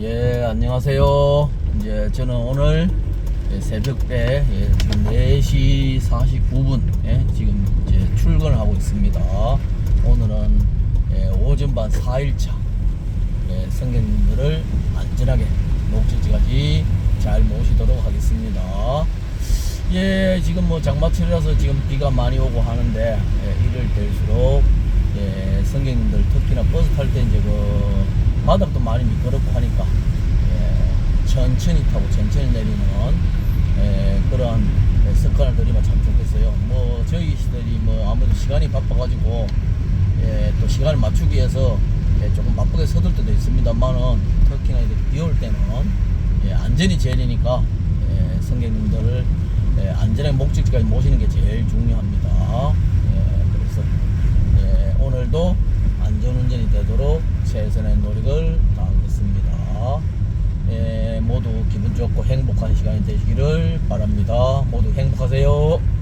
예, 안녕하세요. 이제 저는 오늘 예, 새벽에 예, 지금 4시 49분에 지금 이제 출근을 하고 있습니다. 오늘은 예, 오전반 4일차 예, 성경님들을 안전하게 목적지까지 잘 모시도록 하겠습니다. 예, 지금 뭐 장마철이라서 지금 비가 많이 오고 하는데 예, 이럴 때일수록 예, 성경님들 특히나 버스 탈 때 이제 그 바닥도 많이 미끄럽고 하니까 예, 천천히 타고 천천히 내리는 예, 예, 습관을 들이면 참 좋겠어요. 뭐 저희 시들이 뭐 아무래도 시간이 바빠가지고 예, 또 시간을 맞추기 위해서 예, 조금 바쁘게 서둘 때도 있습니다만은 특히나 이제 비올 때는 예, 안전이 제일이니까 예, 성객님들을 예, 안전하게 목적지까지 모시는 게 제일 중요 개선의 노력을 다하겠습니다. 예, 모두 기분 좋고 행복한 시간이 되시기를 바랍니다. 모두 행복하세요.